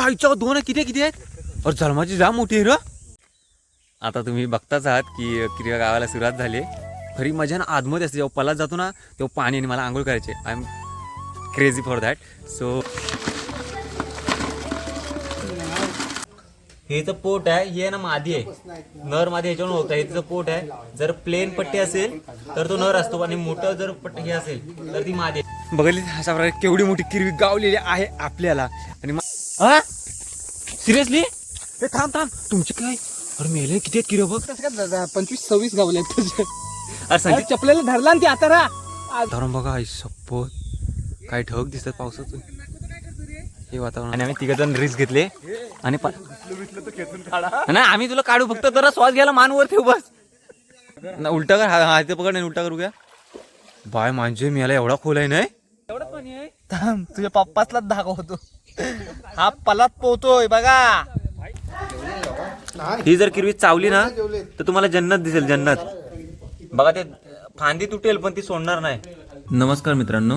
आईच्या दोन किती आहे, किती आहेत अरे जन्माची जाम मोठी आहे र. आता तुम्ही बघताच आहात की क्रिया गावाला सुरुवात झाली. खरी मजा ना आतमध्ये असते. जेव्हा पलात जातो ना तेव्हा पाणी आणि मला आंघोळ करायचे. I am crazy for that so हे तर पोट आहे. हे ना मादी आहे. नर मादी ह्याच्यावर होतं हे तिचं पोट आहे. जर प्लेन पट्टी असेल तर तो नर असतो. आणि मोठं जर पट्टी हे असेल तर ती मादी आहे. बघली अशा प्रकारे केवढी मोठी किरवी गावलेली आहे आपल्याला. आणि सिरियसली हे थांब थांब. तुमचे काय? अरे मेले किती आहेत किरो बघ. कसं काय दादा पंचवीस सव्वीस गावले आहेत तुझे? अरे संजय चपलेला धरला ना ती आता रा. धरून बघा आई शपथ काय ढग दिसतात पावसातून हे वातावरण. आणि आम्ही तिघ जण रिस्क घेतले. आणि पा- नाही आम्ही तुला काढू फक्त जरा श्वास घ्यायला मान वर ठेव बस. ना उलटा कर. हा हा, इथे पकड नाही उलटा करू घ्या. बाय म्हणजे मी याला एवढा खोल आहे नाही? थांब तुझ्या पप्पाचलाच धागा होतो हा पलात पोहतोय बघा. ही जर किरवी चावली ना तर तुम्हाला जन्नत दिसेल जन्नत. बघा ते फांदी तुटेल पण ती सोडणार नाही. नमस्कार मित्रांनो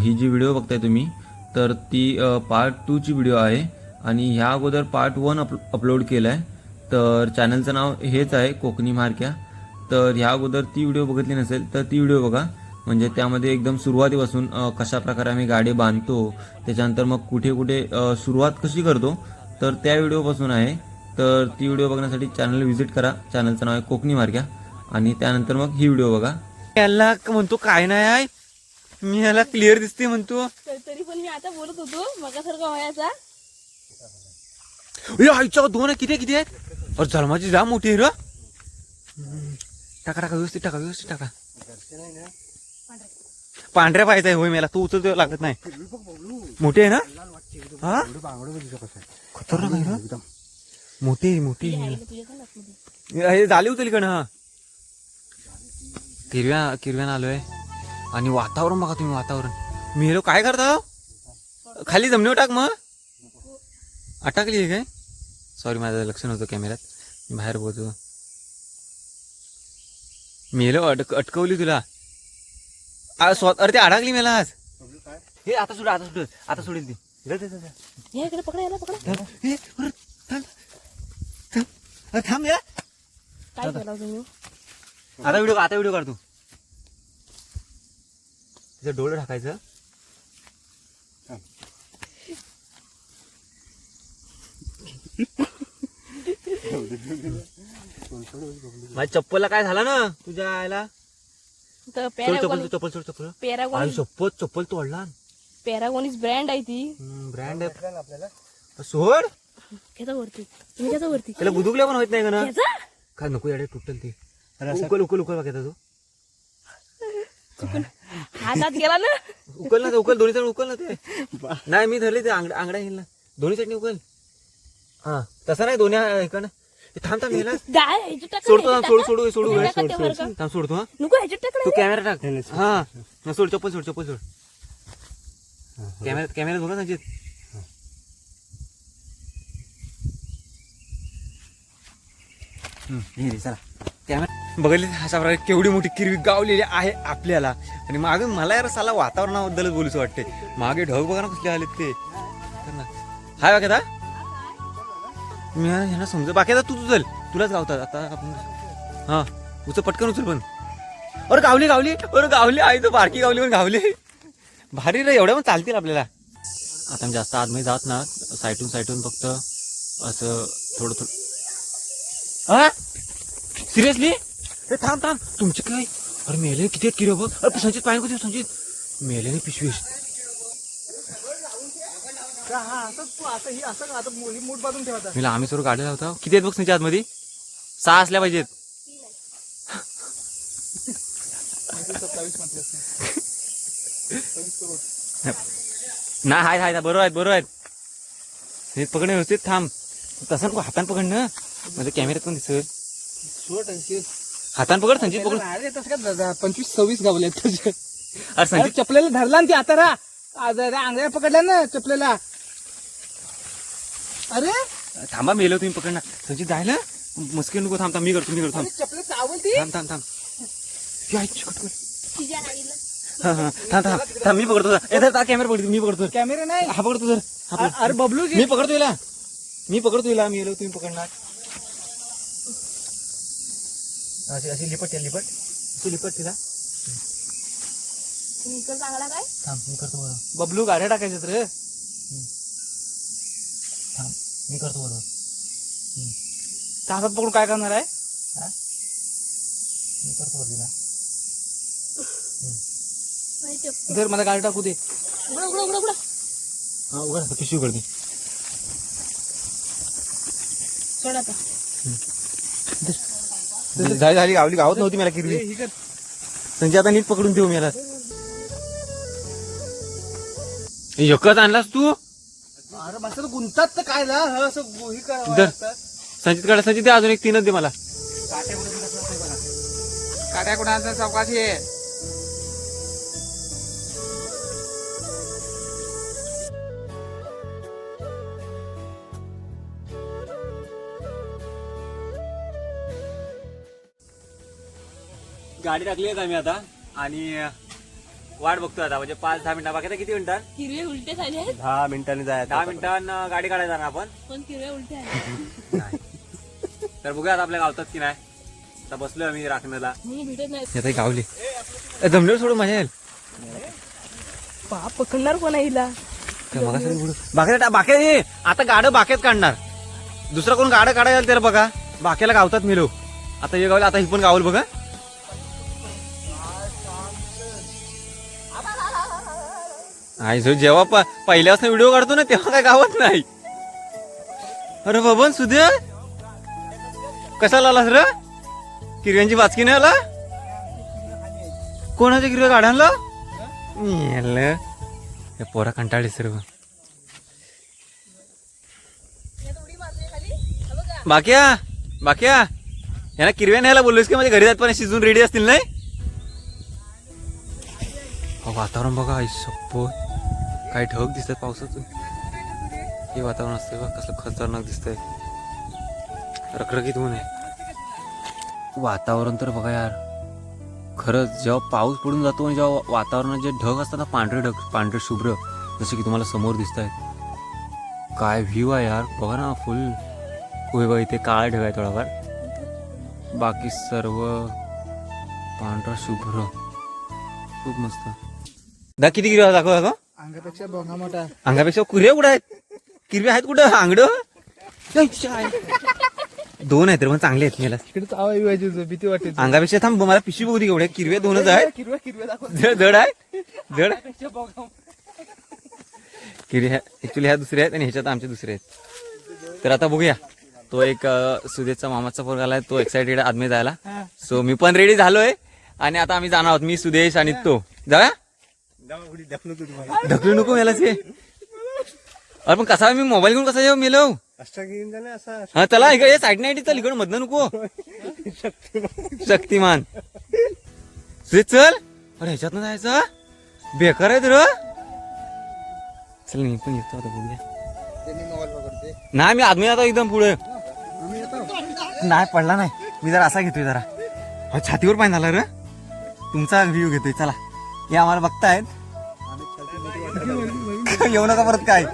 ही जी व्हिडिओ बघताय तुम्ही तर ती पार्ट टूची व्हिडिओ आहे. आणि ह्या अगोदर पार्ट वन अप अपलोड केला आहे तर चॅनलचं नाव हेच आहे कोकणी मारक्या. तर ह्या अगोदर ती व्हिडिओ बघितली नसेल तर ती व्हिडिओ बघा. म्हणजे त्यामध्ये एकदम सुरुवातीपासून कशा प्रकारे आम्ही गाडी बांधतो त्याच्यानंतर मग कुठे कुठे सुरुवात कशी करतो तर त्या व्हिडिओपासून आहे. तर ती व्हिडिओ बघण्यासाठी चॅनल व्हिजिट करा. चॅनलचं नाव आहे कोकणी मार्क्या आणि त्यानंतर मग ही व्हिडिओ बघा. याला म्हणतो काय नाही आहे मी याला क्लिअर दिसते म्हणतो. तर तरी पण मी आता बोलत होतो मगासारखा व्हायचा. आईच्या दोन आहे किती आहे, किती आहेत अरे जन्माची जाम मोठी आहे र. टाका टाका व्यवस्थित टाका व्यवस्थित टाका. पांढऱ्या पाहायचा आहे होय मला तू उचलतो लागत नाही. मोठी आहे ना? हा? खतरनाक आहे ना? मोठी मोठी हे झाली होती इकडं हा. किरव्या किरव्यान आलोय. आणि वातावरण बघा तुम्ही वातावरण. मी हेलो काय करता हो? खाली जमिनीवर टाक मग. अटकली आहे काय? सॉरी माझं लक्ष नव्हतं कॅमेऱ्यात मी बाहेर बोलतो मी हेलो अटक अटकवली तुला. आ, स्व- अरे ते अडकली मला आज. हे आता सोड आता सोड आता सोडेल ती. इकडे दे, दे, दे. इकडे पकडा याला पकडा. थांब. हे, अरे, थांब. थांब. अरे, थांब या काय केला तुम्ही? आता व्हिडिओ आता व्हिडिओ काढतो. तिचं डोळं टाकायचं माझ्या चप्पलला काय झालं ना तुझ्या आयला तर सोड चप्पल पॅरागॉन चप्पल सोड चप्पल पॅरागॉन आई चप्पल चप्पल तोडला पॅरागॉनिस ब्रँड आहे ती. ब्रँड आहे. सोड. घ्याचा वरती. तुम्ही वरती. त्याला गुदुगल्या पण होत नाही का ना. काय नको याडे तुटल ते. उकल उकल उकल बघा तू. हातात गेला ना. उकल ना ते, उकल. दोन्ही साईड उकल ना ते. नाही मी धरले ते आंगड आंगडा येईल ना दोन्ही साईडने उकल. हा तसं नाही दोन्ही इकडनं. थांब थांब टाका, सोडतो ह्याच्यात सोडू टाका. सोडू सोडू टाका का? थांब सोडतो हा. नको ह्याच्यात टाकलं तू कॅमेरा टाक. हा. सोड चप्पल सोड चप्पल सोड. कॅमेऱ्यात कॅमेऱ्यात बघा ना जित चला. कॅमेरा बघितली अशा प्रकारे केवढी मोठी किरवी गावलेली आहे आपल्याला. आणि मागे मला यार साला वातावरणाबद्दलच बोलूच वाटते मागे ढग बघा ना कसले आलेत ते. हाय बघा दा मी ह्यांना समजा बाकी आता तू उचल. तुलाच गावतात आता आपण हा उचल. पटकन उचल पण. अरे गावली गावली. अरे गावली. आई तर बारकी गावली पण गावली. भारी रे एवढ्या पण चालतील आपल्याला. आता मी जास्त आतमध्ये जात ना साईटून साईटून फक्त असं थोडं थोडं. हा सिरियसली? अरे थांब थांब. तुमचे काय? अरे मेले किती आहेत किरो बघ. अरे संचित पाहिजे मूठ बांधून ठेवता. मी आम्ही सर्व गाडीला होता. किती आहेत बघ संचित आतमध्ये? सहा असल्या पाहिजेत. नाही हाय हाय बरोबर आहेत बरोबर आहेत. हे पकडणे व्यवस्थित थांब. तसं नको हातान पकड ना म्हणजे कॅमेऱ्यात पण दिसत सोड ऐंशी. हातान पकड संचित पकड. अरे तसं काय दादा पंचवीस सव्वीस गावले आहेत तुझे. अरे संचित चपलेला धरला ना ती आता रा. आंगळ्या पकडल्या ना चपलेला. अरे? थांबा मेलो तुम्ही पकडणार संचित जायला मुस्किल नको थांब थांब मी करतो मी करतो थांब. चपले चावल ती? थांब थांब थांब. या, इच्छी, कट कर. तिच्या आईला हा, हा. थांब थांब थांब मी पकडतो ए, धर, कॅमेरा पकडतो मी पकडतो. कॅमेरा नाही? हा पकडतो सर हा. अरे बबलू मी पकडतो हिला. मी पकडतो हिला मी गेलो तुम्ही पकडणार अशी अशी लिपट या लिपट. अशी लिपट तिला. चांगला काय? थांब मी करतो बबलू गाड्या टाकायच्यात रे. थांब. मी करतो बरं हातात पकडून काय करणार आहे? मी करतो बरं तिला धर मला गाडी टाकू दे. उघडा उघडा उघडा उघडा. हा उघड. पिशवी उघडते सोड आता. झाली झाली गावली. गावत नव्हती मला किरवी. हे कर. संजय आता नीट पकडून ठेवू मला एकच आणलास तू? अरे मस्त गुंतात तर काय ना हं, असं करावं. लागतं. संजित कडे संजित दे अजून एक तीनच दे मला काट्या कुणाचा चौकाशी आहे गाडी टाकली आहे आम्ही आता आणि वाट बघतोय आता म्हणजे पाच दहा मिनिटं बाकी किती मिनिटात हिरवे उलटे झाले आहेत. दहा मिनिटांनी जायचं दहा मिनिटांना गाडी काढायला जाणार आपण? पण हिरवे उलटे आहेत. तर बघूया आता आपल्या गावतात की नाही. आता बसलोय आम्ही राखण्याला. भेटत नाही. आता गावली. जमल्यावर सोडून मजा येईल बाप पकडणार कोण आहे हिला? बाक्या ये आता गाडं बाक्यात काढणार. दुसरं कोण गाडं काढायला त्याला बघा. बाक्याला गावतात मिलो आता हे गावलं आता ही पण गावल बघा. आई जो जेव्हा प- पहिल्यापासून व्हिडिओ काढतो ना तेव्हा काय गावत नाही. अरे बाबा सुदे कशाला आलास र? किरव्यांची वाचकी नाही आला? कोणाच्या किरव्या गाड्यांना हे पोरा कंटाळली सर्व बाक्या बाक्या. यांना किरव्या न्यायला बोललोस की माझ्या घरी जात पण शिजून रेडी असतील नाही? वातावरण बघा आई सप्पो. काय ढग दिसतात पावसाचं हे वातावरण असतं बघ कसलं खतरनाक दिसतंय. रखरखीत ऊन आहे. वातावरण तर बघा यार. खरंच जेव्हा पाऊस पडून जातो आणि जेव्हा वातावरणात जे ढग असतात ना पांढरे ढग पांढरे शुभ्र जसे की तुम्हाला समोर दिसत आहेत काय व्ह्यू आहे यार. बघा ना फुल होय बघा इथे काळा ढग आहे थोडाफार. बाकी सर्व पांढरा शुभ्र. खूप मस्त. दा किती किलो दाखव दाखव. अंगापेक्षा बोंगा मोठा अंगापेक्षा कुऱ्या कुठं आहेत. किरवी आहेत कुठं? आंगड? दोन आहेत रे पण चांगले आहेत मला चावा येवायची भीती वाटते अंगापेक्षा थांब मला पिशवी बघू दे किरव्या दोनच आहेत. किरव्या किरव्या दाखव. जड जड आहे जड? अंगापेक्षा बोंगा किरी ऍक्च्युली ह्या दुसऱ्या आहेत आणि ह्याच्यात आमचे दुसरे आहेत. तर आता बघूया. तो एक सुदेशचा मामाचा पोरगा आलाय तो एक्साइटेड आदमी जायला. सो मी पण रेडी झालोय. आणि आता आम्ही जाणार आहोत. मी सुदेश आणि तो. जाऊया? ढकलू नको याला ते अरे पण कसा मी मोबाईल घेऊन कसा जेव्हा मेलो? हा चला इकडे साईड नाही चल इकडे मधनं नको. शक्तिमान. ते चल. अरे ह्याच्यातनं जायचं? बेकार आहे तर चल मी पण येतो आता बघूया. नाही मी आदमी आता एकदम पुढे. नाही पडला नाही. मी जरा असा घेतोय जरा. छातीवर पाय झाला रे. तुमचा व्ह्यू घेतोय चला. हे आम्हाला बघतायत. येऊ नका परत काय?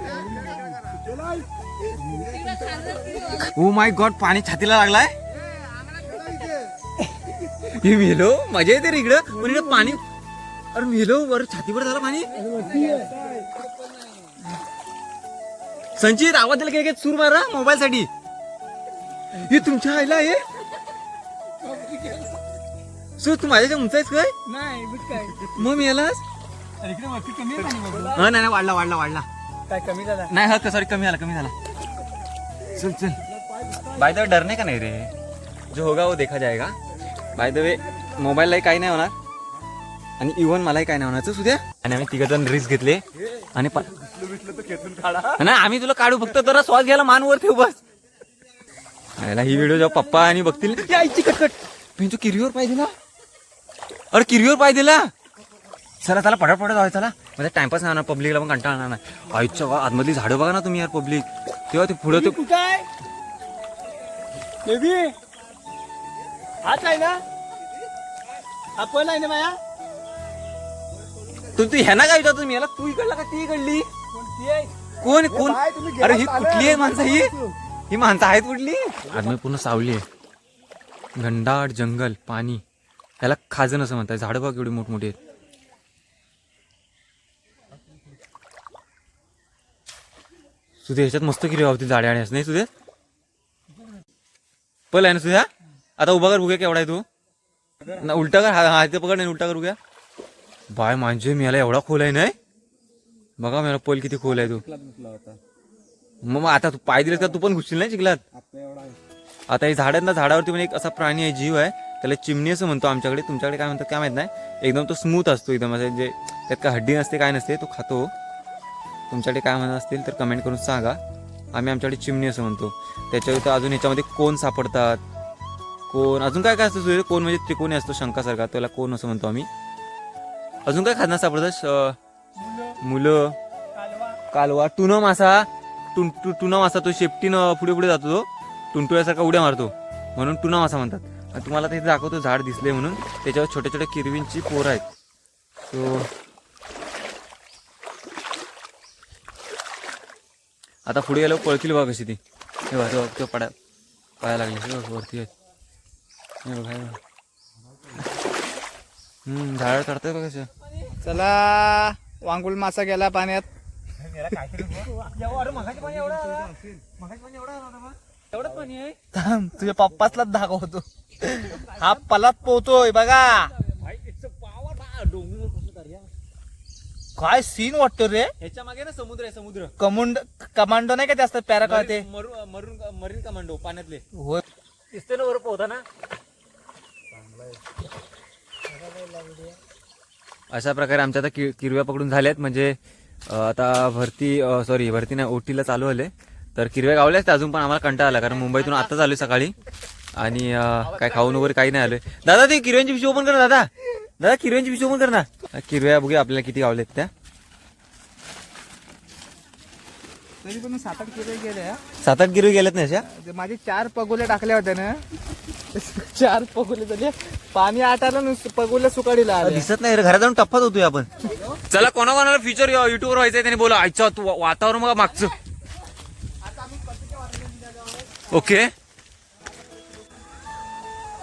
ओ माय गॉड पाणी छातीला लागलाय? हे मेलो मजा येते रे इकडं. पण इकडं पाणी अरे मेलो बरं छातीवर झालं पाणी? संचित आवाज दिला काय सूर मारा मोबाईल साठी हे तुमच्या आईला आहे? सो तू माझ्याच्या उंच आहेस काय? नाही मग मी यालास? अरे इकडे वरती कमी आहे पाणी बघ. हा नाही नाही, वाढला वाढला वाढला. काय कमी झाला? नाही हा सॉरी कमी झाला कमी झाला. चल चल. बाय द नाही का नाही रे? जो होगा वो देखा जाएगा. बाय द वे मोबाईललाही काही नाही होणार. आणि इव्हन मलाही काही नाही होणार. चल सुद्या आणि आम्ही तिघ जण रिस्क घेतले. आणि प- नाही आम्ही तुला काढू फक्त जरा श्वास घ्यायला मान वर ठेव बस. याला ही व्हिडिओ जेव्हा पप्पा आणि बघतील. या आईची कटकट मी तू किरीवर पाय दिला. अरे किरीवर पाय दिला. चला चला पडत पडत जाऊ चला. म्हणजे टाइमपास नाही होणार पब्लिकला पण कंटाळा येणार नाही. आईच्या वा आतमधली झाडं बघा ना तुम्ही यार पब्लिक तेव्हा ते पुढे ते कुठं आहे? बेबी हाच आहे ना? आपण आहे ना माया? तू तू ह्यांना काय विचारतो मी याला तू इकडला का ती इकडली? कोण कोण? अरे ही कुठली आहे माणसं ही? ही माणसं आहेत कुठली? आदमी पूर्ण सावली आहे. घनदाट जंगल पाणी. ह्याला खाजन असं म्हणतात. झाडं बघ एवढी मोठमोठी आहेत. सुधे ह्याच्यात मस्त किरी होती झाडे आणि नाही सुधे? पल आहे ना सुद्या आता उभा कर बघूया केवढा आहे तू? ना उलटा कर हा हा ते पकड नाही उलटा कर बघूया बाय म्हणजे मी याला एवढा खोल आहे नाही? बघा मला पल किती खोल आहे तू. मग मग आता तू पाय दिलेस का? तू पण घुसशील नाही चिखलात? आता हे झाड ना झाडावरती पण एक असा प्राणी आहे जीव आहे. त्याला चिमणी असं म्हणतो आमच्याकडे. तुमच्याकडे काय म्हणतात काय माहीत नाही. एकदम तो स्मूथ असतो एकदम असं जे त्यात काय हड्डी नसते काय नसते तो खातो. तुमच्याकडे काय म्हणत असतील तर कमेंट करून सांगा. आम्ही आमच्याकडे चिमणी असं म्हणतो. त्याच्यावर अजून ह्याच्यामध्ये कोण सापडतात? कोण? अजून काय काय असतं सुरेश? कोण म्हणजे त्रिकोणी असतो शंकासारखा. त्याला कोण असं म्हणतो आम्ही? अजून काय खाना सापडतात श- मुलं. कालवा. टुन मासा टुन टु- टुना मासा तो शेपटीनं पुढे पुढे जातो तो. टुनटुळ्यासारखा उड्या मारतो. म्हणून टुना मासा म्हणतात. आणि तुम्हाला ते दाखवतो झाड दिसले म्हणून. त्याच्यावर छोट्या छोट्या किरवींची पोरं आहेत. सो आता पुढे गेलो पळतील बघा कशी ती. हे बघा ते बघ, ते पडा पाया लागले. हे बघ वरती आहेत हे बघ हे झाड चढतंय बघ कसं चला वांगुल मासा गेला पाण्यात. थांब, तुझ्या पप्पासला दाखवतो. हा पलात पोहतोय बघा. काय सीन वाटतो रे? ह्याच्या मागे ना समुद्र आहे समुद्र. कमुंड कमांडो नाही का जास्त पॅरा कळते मरून मरून मरीन कमांडो पाण्यातले. होय. दिसते ना वर पोहता ना? अशा प्रकारे आमच्या आता कि किरव्या पकडून झाल्यात. म्हणजे अं, आता भरती सॉरी भरती नाही ओटीला चालू आले. तर किरव्या गावल्याच अजून पण आम्हाला कंटाळा आला कारण मुंबईतून आताच आलोय सकाळी. आणि अं, काय खाऊन वगैरे काही नाही आलोय. दादा ते किरव्यांची पिशवी ओपन कर ना दादा. दादा किरव्यांची ओपन कर ना. किरव्या बघूया आपल्याला किती गावल्यात त्या. तरी पण सात आठ किलो गेले हा. सात आठ किरवी गेल्यात ना अशा? ते माझे चार पगोले टाकल्या होत्या ना. चार पगोले झाले पाणी आट आलं नुसतं पगोले सुकाडीला आले. दिसत नाही रे घरात जाऊन टप्पात होतोय आपण. चला कोणा कोणाला फ्युचर युट्यूबवर व्हायचंय त्याने बोला आजच्या तू वातावरण बघा मागचं. ओके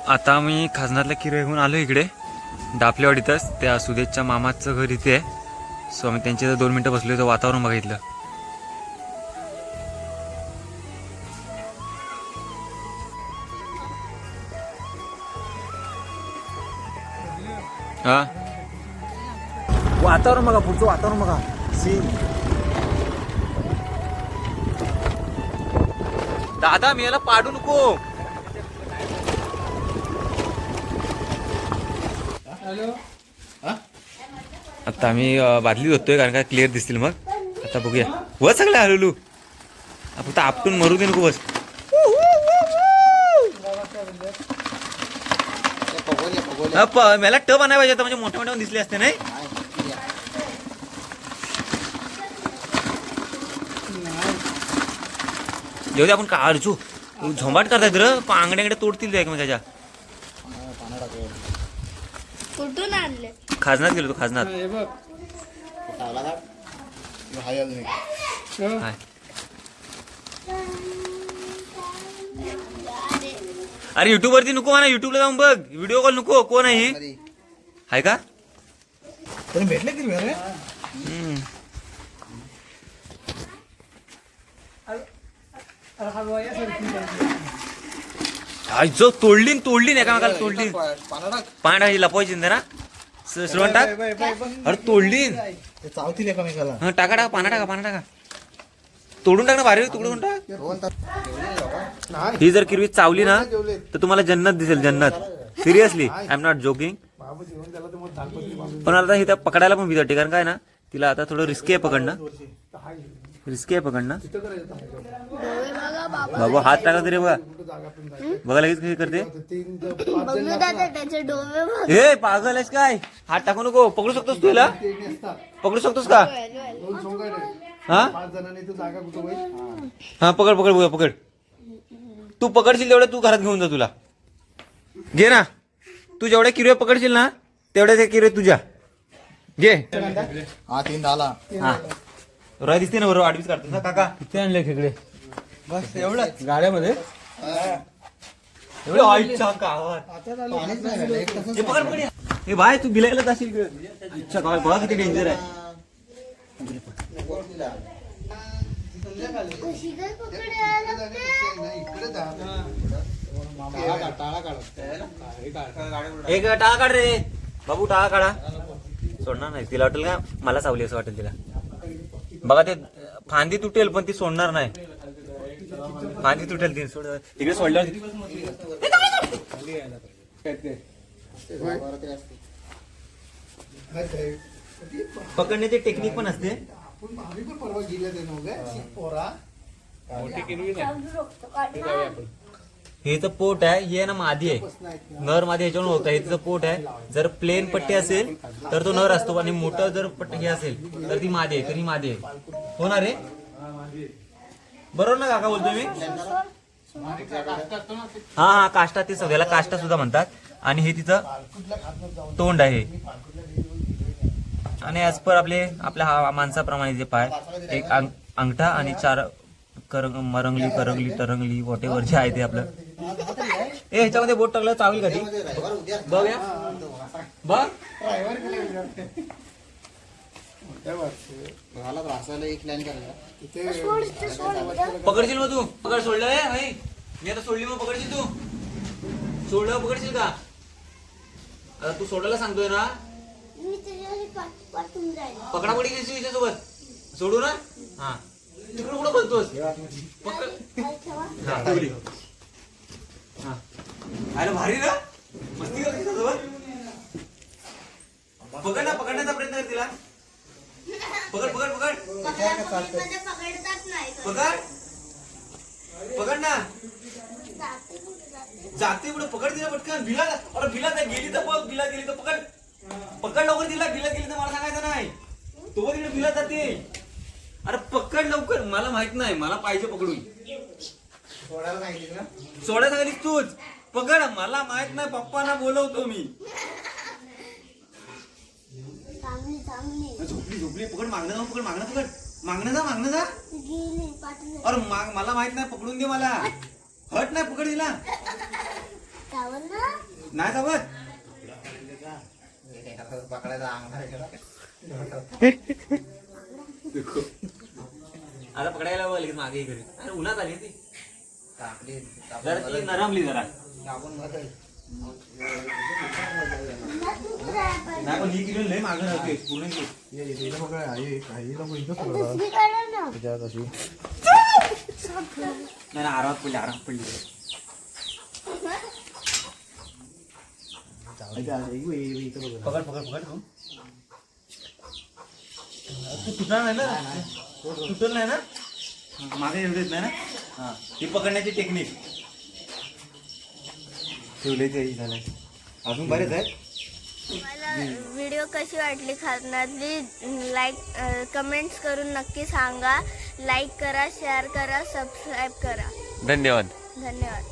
आता मी खाजनातल्या किरे घेऊन आलो इकडे. डापलेवाडीतच त्या सुदेशच्या मामाचं घर इथे आहे. सो आम्ही त्यांच्या दोन मिनिटं बसलो तर वातावरण बघितलं. हा? वातावरण बघा पुढचं वातावरण बघा. सीन दादा मी याला पाडू नको. आता आम्ही बादली धुतोय कारण का क्लिअर दिसतील मग. आता बघूया. व सगळं हलू फक्त आपटून मरू दे नको बस. प- मला टप आणाय पाहिजे आता म्हणजे मोठे मोठे दिसले असते नाही? जेवढे आपण का अर्जू झोंबाट करतायत र. पांगड्याकडे तोडतील एकमेकाच्या. कुठून आणले? खाजनात गेलो तो खाजनात. हाय. अरे युट्यूब वरती नको म्हणा युट्यूबला जाऊन बघ. व्हिडिओ कॉल नको कोण आहे ही? आहे का? भेटले की रे हम्म. तोडली न तोडली एकामेकाला तोडली पांढरा ही लपवायची ना श्रवण टाक. अरे तोडली चावतील एकामेकाला. हा टाका टाका पाना टाका पाना टाका. तोडून टाक ना भारी तोडून टाक. ही जर किरवी चावली ना तर तुम्हाला जन्नत दिसेल जन्नत. Seriously I am not joking पण आता इथं पकडायला पण भीती वाटते कारण काय ना तिला आता थोडं रिस्की आहे पकडणं. रिस्की आहे पकडणं. बाबा हात टाका तरी बघा. बघा लगेच कशी करते. बघू दादा त्याचे डोळे बघ. हे पागल आहेस काय? हात टाकू नको. पकडू शकतोस तू याला? पकडू शकतोस का? हा? हा पकड पकड बघूया पकड. तू पकडशील तेवढ्या तू घरात घेऊन जा तुला. घे ना. तू जेवढ्या किरव्या पकडशील ना तेवढ्या त्या किरव्या तुझ्या. घे. हा तीन झाला. हा. रॉय दिसते ना बरोबर आडवीच काढतो ना काका. किती आणले खेकडे. बस एवढं. गाड्यामध्ये? एवढे आईच्या गावात. हे पकड पकड. हे बाय तू गिलायला जाशील. आईच्या गावात बघा किती डेंजर आहे. काय? एक टाळा काढ रे. बाबू टाळा काढा. सोडणार नाही. तिला वाटेल का? मला सावली असं वाटेल तिला. बघा ते फांदी तुटेल पण ती सोडणार नाही. फांदी तुटेल ती. सोड. तिकडे सोडल्यावर पकडण्याची टेक्निक पण असते. हे. तर पोट आहे हे ना मादी आहे. नर मादी ह्याच्यावर होत आहे तिचं पोट आहे. जर प्लेन पट्टी असेल तर तो नर असतो आणि मोठं जर पट्टी हे असेल तर ती मादी आहे तर ही मादी आहे. होणार आहे बरोबर ना काका बोलतो मी? हा हा काष्टा ते याला काष्टा सुद्धा म्हणतात. आणि हे तिचं तोंड आहे. आणि ऍज पर आपले आपल्या हा माणसाप्रमाणे जे पाय एक अंग- अंगठा आणि चार करंग मरंगली करंगली तरंगली वॉट एव्हर जे आहे ते आपलं. ए ह्याच्यामध्ये बोट टाकलं चावेल का ती? बघ या बघ. पकडशील मग तू? पकड सोडलं आहे मी आता सोडली मग पकडशील तू. सोडलं पकडशील का? आता तू सोडायला सांगतोय ना. पकडा तुझ्याशी घेशील तिच्यासोबत सोडू ना? हा. तिकडे कुठं बोलतोस पकड आई ठेवा. हा, ठेवली. हा. अरे भारी ना? मस्ती करते पकड ना पकडण्याचा प्रयत्न कर तिला. पकड पकड पकड. पकड. पकड ना. जाते पुढे. पकड तिला पटकन. भिला अरे भिला गेली तर बघ. भिला गेली तर पकड. पकड लवकर तिला. भिला गेली तर मला सांगायचं नाही. तो तिकडे भिला जाते. अरे पकड लवकर. मला माहीत नाही. मला पाहिजे पकडून. सोडा सांगितलीस तूच. पकड मला माहीत नाही पप्पांना बोलवतो मी. चांगली चांगली झोपली झोपली. पकड मागणं जाऊ पकड मागणं पकड. मागणं जा मागणं जा. गेली अरे माग मला माहीत नाही पकडून दे मला. हट नाही पकड तिला चावल ना? नाही सावत आता पकडायला बघ लगेच मागे घरी अरे उन्हात आली ती जरा ती नरमली जरा. नाही पण ही किलो लय मागं राहते पूर्ण ना नाही नाही, आरामात पडली आरामात पडली. पकड पकड पकड तू तू तुटणार नाही ना? तुटल नाही ना? मागे देत नाही ना? हा. ही पकडण्याची टेक्निक ठेवले ते झालंय. अजून बरेच आहेत? मला व्हिडिओ कशी वाटली खानातली लाईक कमेंट्स करून नक्की सांगा. लाईक करा शेअर करा सबस्क्राईब करा. धन्यवाद. धन्यवाद.